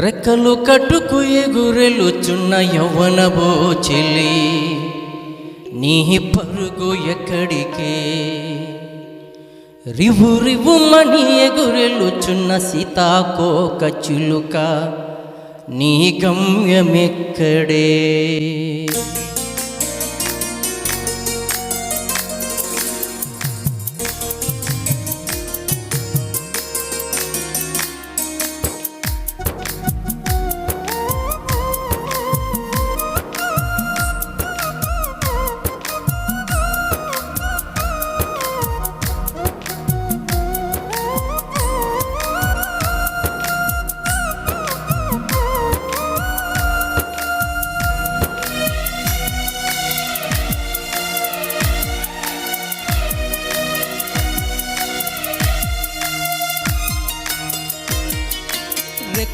రెక్కలు కట్టుకు ఎగురెలుచున్న యవ్వన బోచిలి. నీ పరుగు ఎక్కడికే? రివు రివుమని ఎగురెలుచున్న సీతాకోక చిలుక నీ గమ్యమెక్కడే?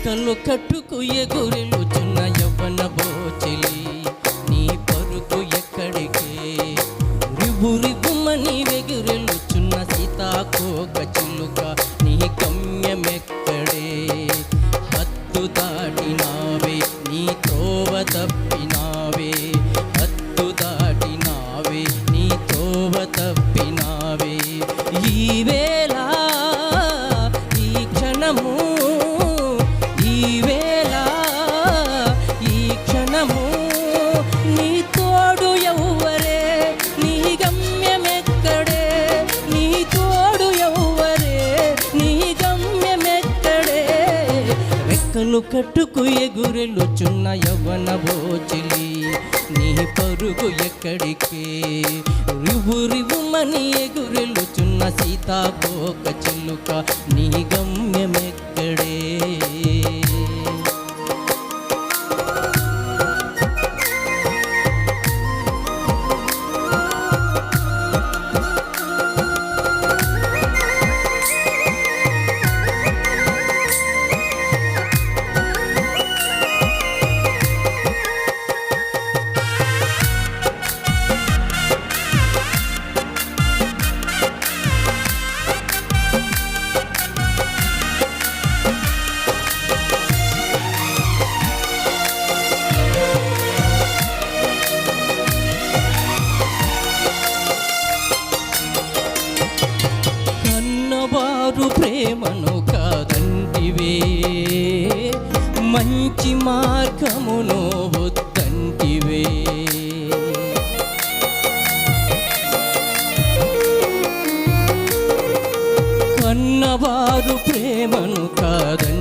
రెక్కలు కట్టుకు ఎగురెలుచున్న యవ్వన బోచిలి నీ పరుకు ఎక్కడికే? రివు రివుమని వెగురెలుచున్న సీతాకు రెక్కలు కట్టుకు ఎగురెలుచున్న యవ్వన బోచిలి నీ పరుగు ఎక్కడికే? రివు రివుమని ఎగురెలుచున్న సీతాకోక చిలుక. నీ గమ్యమెక్క మంచి మార్గమును వద్దంటివే. కన్నవారు ప్రేమను కాదని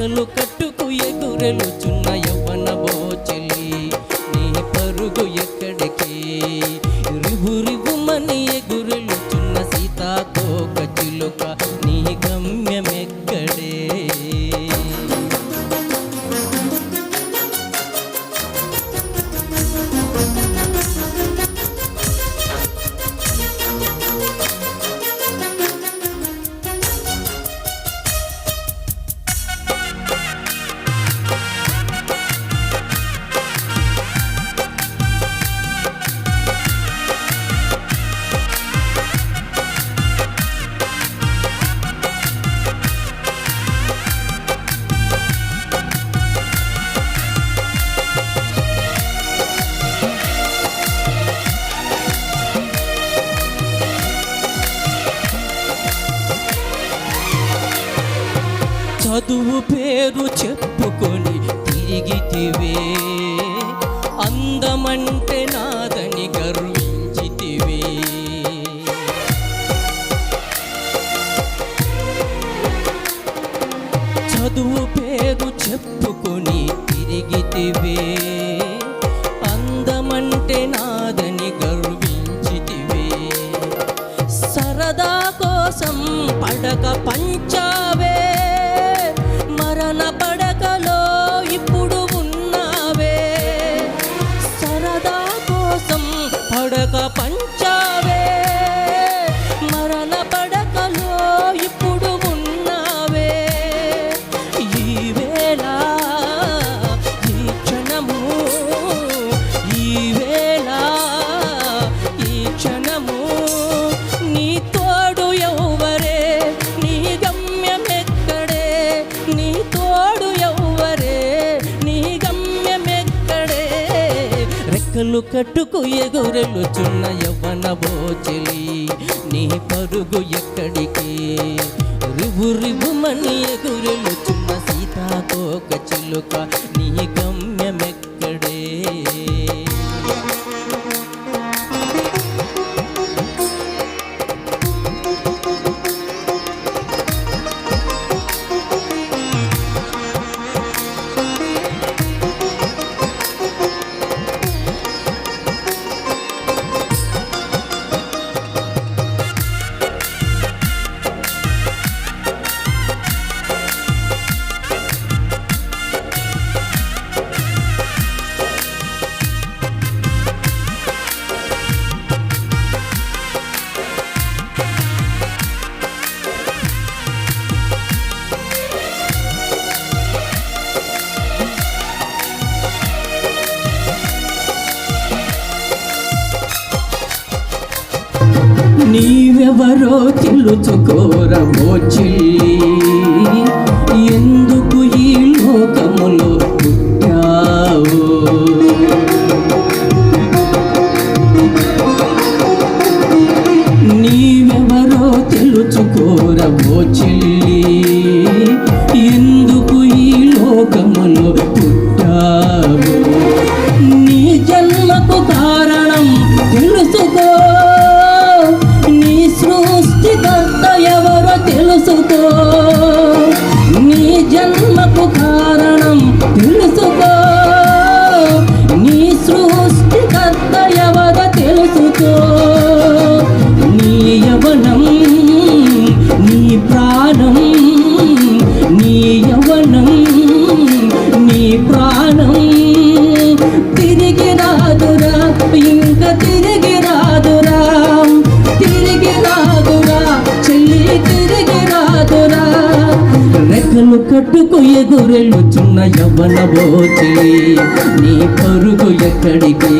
రెక్కలు కట్టుకు ఎగురెలుచున్న పేరు చెప్పుకొని తిరిగితివే. అందమంటే నాదని గర్వించితివే. చదువు పేరు చెప్పుకొని తిరిగితివే. అందమంటే నాదని గర్వించితివే. సరదా కోసం పడక పంచావే. రెక్కలు కట్టుకు ఎగురెలుచున్న యవ్వన బోచలి నీ పరుగు ఎక్కడికి? రివు రివుమని ఎగురెలుచున్న సీతాకోక చిలుక ఎవరో తెలుసుకోరవో మోచిల్లి ఎందుకు ఈ లోకములో పుట్టావు? నీవెవరో తెలుసుకోరవో మోచిల్లి రెక్కలు కట్టుకు ఎగురెళ్ళుచున్న యవ్వన బోచి నీ పరుగు ఎక్కడికి?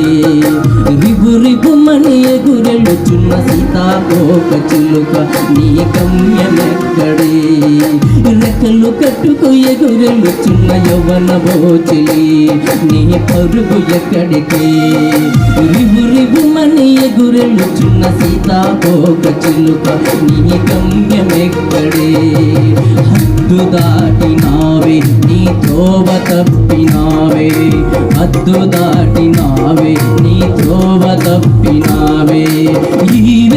రిబు రిబుమని ఎగురెళ్ళుచున్న సీతాకోక చిలుక నీ గమ్యమెక్కడే రెక్కలు కట్టుకు ఎగురెళ్ళుచున్న యవ్వన బోచిలి నీ పరుగు ఎక్కడికి? రిబు రిబుమని ఎగురెళ్ళుచున్న సీతాకోక చిలుక నీ గమ్యమెక్కడే. హద్దు దాటినావే నీ త్రోవ తప్పినావే. హద్దు దాటినావే నీ త్రోవ తప్పినావే. ఈ